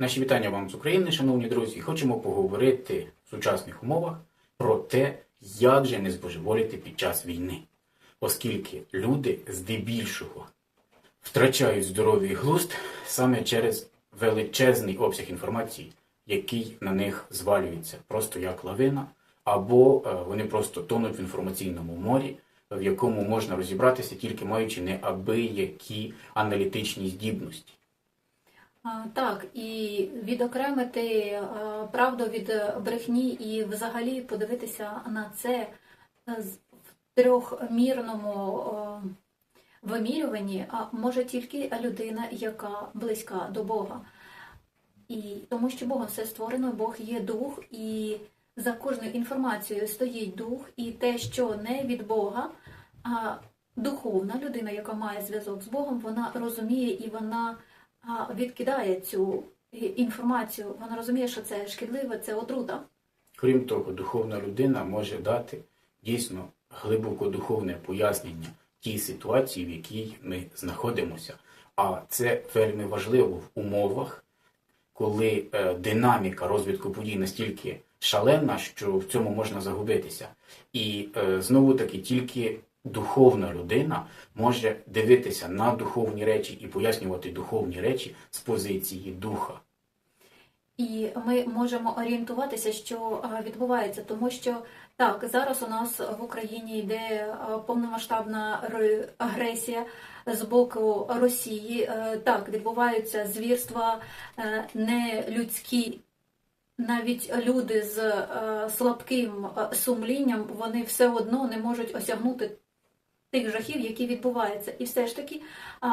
Наші вітання вам з України, шановні друзі. Хочемо поговорити в сучасних умовах про те, як же не збожеволіти під час війни, оскільки люди здебільшого втрачають здоровий глузд саме через величезний обсяг інформації, який на них звалюється просто як лавина, або е, вони просто тонуть в інформаційному морі, в якому можна розібратися тільки маючи неабиякі аналітичні здібності. Так, і відокремити правду від е, брехні і взагалі подивитися на це е, в трьохмірному вимірюванні а може тільки людина, яка близька до Бога. І тому що Богом все створено, Бог є дух, і за кожною інформацією стоїть дух, і те, що не від Бога, а духовна людина, яка має зв'язок з Богом, вона розуміє і вона відкидає цю інформацію. Вона розуміє, що це шкідливе, це отрута. Крім того, духовна людина може дати дійсно глибоко духовне пояснення тій ситуації, в якій ми знаходимося. А це вельми важливо в умовах, коли е, динаміка розвитку подій настільки шалена, що в цьому можна загубитися. І е, знову таки тільки духовна людина може дивитися на духовні речі і пояснювати духовні речі з позиції духа. І ми можемо орієнтуватися, що відбувається, тому що так, зараз у нас в Україні йде повномасштабна агресія з боку Росії. Е, Так, відбуваються звірства е, нелюдські. Навіть люди з е, слабким е, сумлінням вони все одно не можуть осягнути тих жахів, які відбуваються. І все ж таки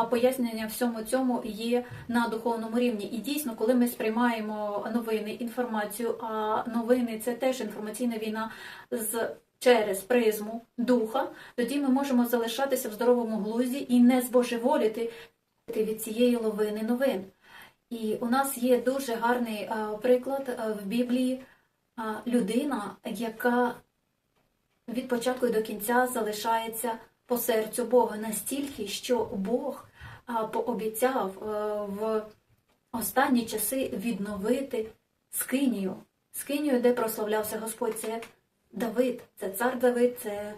пояснення всьому цьому є на духовному рівні. І дійсно, коли ми сприймаємо новини, інформацію, а новини це теж інформаційна війна з через призму духа, тоді ми можемо залишатися в здоровому глузді і не збожеволіти від цієї ловини новин. І у нас є дуже гарний приклад в Біблії людина, яка від початку до кінця залишається по серцю Бога настільки, що Бог пообіцяв е, в останні часи відновити скинію. Скинію, де прославлявся Господь, це Давид, це цар Давид, це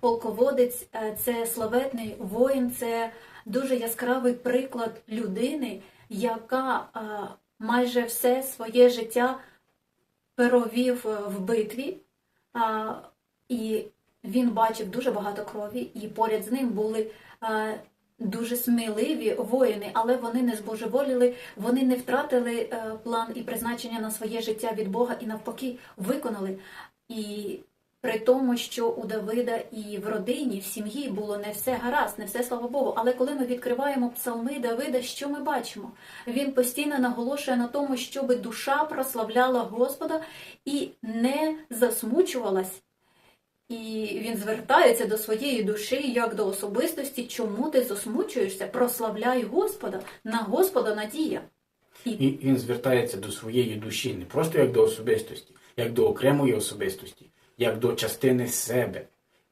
полководець, е, це славетний воїн, це дуже яскравий приклад людини, яка майже все своє життя провів е, в битві. І він бачив дуже багато крові, і поряд з ним були е, дуже сміливі воїни, але вони не збожеволіли, вони не втратили е, план і призначення на своє життя від Бога і навпаки виконали. І при тому, що у Давида і в родині, в сім'ї було не все гаразд, не все слава Богу. Але коли ми відкриваємо псалми Давида, що ми бачимо? Він постійно наголошує на тому, щоб душа прославляла Господа і не засмучувалась. І він звертається до своєї душі як до особистості, чому ти засмучуєшся? Прославляй Господа, на Господа надія. І він звертається до своєї душі не просто як до особистості, як до окремої особистості, як до частини себе.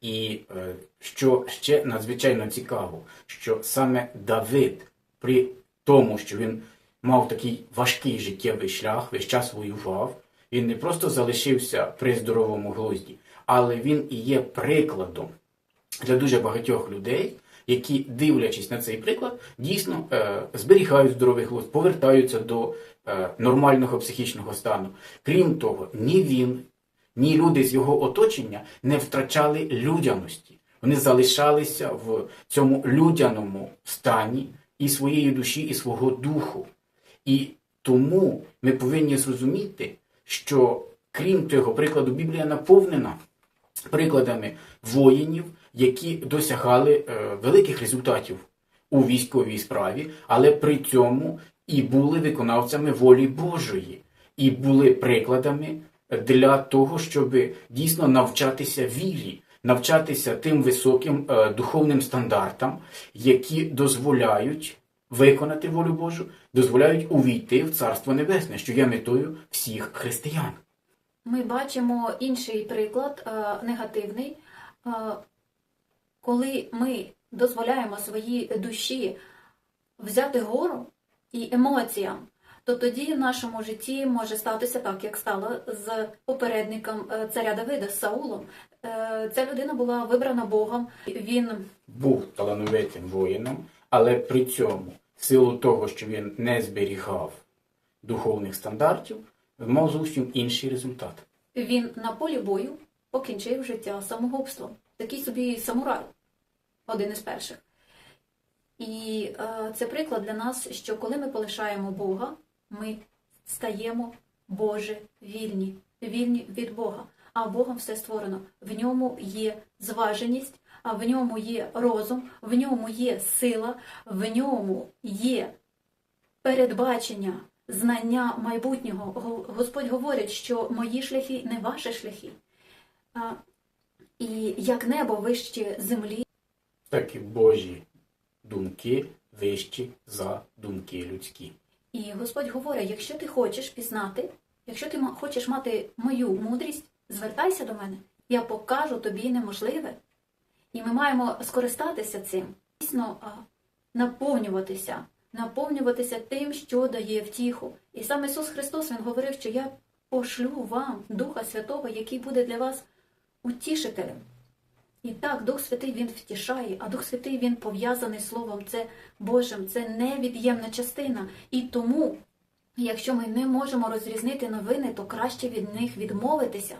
І е, що ще надзвичайно цікаво, що саме Давид, при тому, що він мав такий важкий життєвий шлях, весь час воював, він не просто залишився при здоровому глузді, але він і є прикладом для дуже багатьох людей, які, дивлячись на цей приклад, дійсно е, зберігають здоровий глузд, повертаються до е, нормального психічного стану. Крім того, ні він, ні люди з його оточення не втрачали людяності. Вони залишалися в цьому людяному стані і своєї душі, і свого духу. І тому ми повинні зрозуміти, що крім цього прикладу, Біблія наповнена прикладами воїнів, які досягали е, великих результатів у військовій справі, але при цьому і були виконавцями волі Божої, і були прикладами для того, щоб дійсно навчатися вірі, навчатися тим високим е, духовним стандартам, які дозволяють виконати волю Божу, дозволяють увійти в Царство Небесне, що є метою всіх християн. ми бачимо інший приклад, е, негативний, е, коли ми дозволяємо своїй душі взяти гору і емоціям, то тоді в нашому житті може статися так, як стало з попередником е, царя Давида з Саулом. Ця людина була вибрана Богом. Він Був талановитим воїном, але при цьому, в силу того, що він не зберігав духовних стандартів, мав зовсім інший результат. Він на полі бою покінчив життя самогубством. Такий собі самурай, один із перших. І е, це приклад для нас, що коли ми полишаємо Бога, ми стаємо Боже вільні, вільні від Бога. А Богом все створено. В ньому є зваженість, в ньому є розум, в ньому є сила, в ньому є передбачення, знання майбутнього. Господь говорить, що мої шляхи не ваші шляхи. І як небо вище землі, Так і Божі думки вищі за думки людські. І Господь говорить: якщо ти хочеш пізнати, якщо ти хочеш мати мою мудрість, звертайся до мене. Я покажу тобі неможливе. І ми маємо скористатися цим, дійсно наповнюватися, наповнюватися тим, що дає втіху. І сам Ісус Христос Він говорив, що я пошлю вам Духа Святого, який буде для вас утішителем. І так, Дух Святий він втішає, а Дух Святий він пов'язаний Словом, це Божим, це невід'ємна частина. І тому, якщо ми не можемо розрізнити новини, то краще від них відмовитися.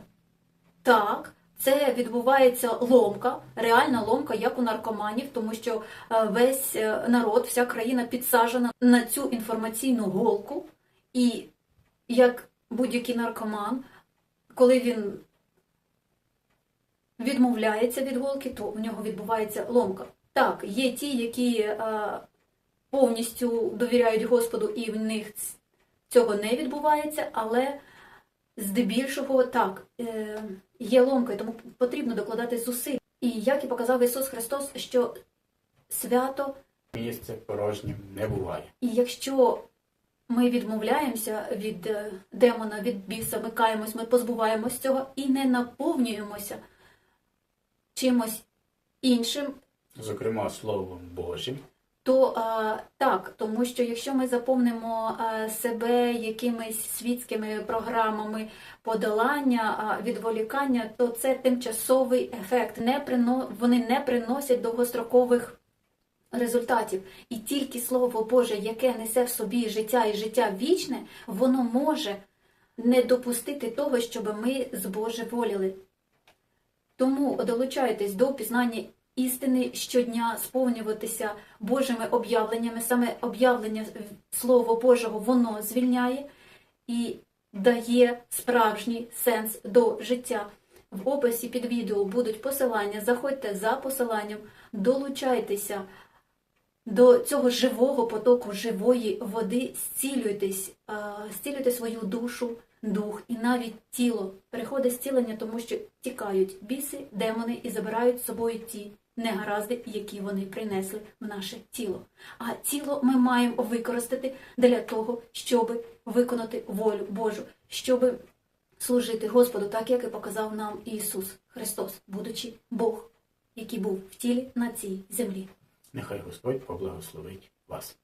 Так, це відбувається ломка, реальна ломка, як у наркоманів, тому що е, весь е, народ, вся країна підсаджена на цю інформаційну голку. І як будь-який наркоман, коли він відмовляється від голки, то у нього відбувається ломка. Так, є ті, які е, повністю довіряють Господу, і в них цього не відбувається, але здебільшого так, е, є ломка, тому потрібно докладати зусиль. І як і показав Ісус Христос, що свято Місце порожнім не буває. і якщо ми відмовляємося від е, демона, від біса, ми каємось, ми позбуваємось цього і не наповнюємося чимось іншим, Зокрема, Словом Божим, то а, так, тому що якщо ми заповнимо себе якимись світськими програмами подолання, відволікання, то це тимчасовий ефект. Не прино... Вони не приносять довгострокових результатів. І тільки Слово Боже, яке несе в собі життя і життя вічне, воно може не допустити того, щоб ми збожеволіли. Тому долучайтесь до пізнання істини щодня, сповнюватися Божими об'явленнями. Саме об'явлення Слова Божого воно звільняє і дає справжній сенс до життя. В описі під відео будуть посилання. Заходьте за посиланням, долучайтеся до цього живого потоку, живої води, зцілюйтесь, зцілюйте свою душу, дух і навіть тіло. Приходить зцілення, тому що тікають біси, демони і забирають з собою ті негаразди, які вони принесли в наше тіло. А тіло ми маємо використати для того, щоб виконати волю Божу, щоб служити Господу, так як і показав нам Ісус Христос, будучи Бог, який був в тілі на цій землі. нехай Господь поблагословить вас.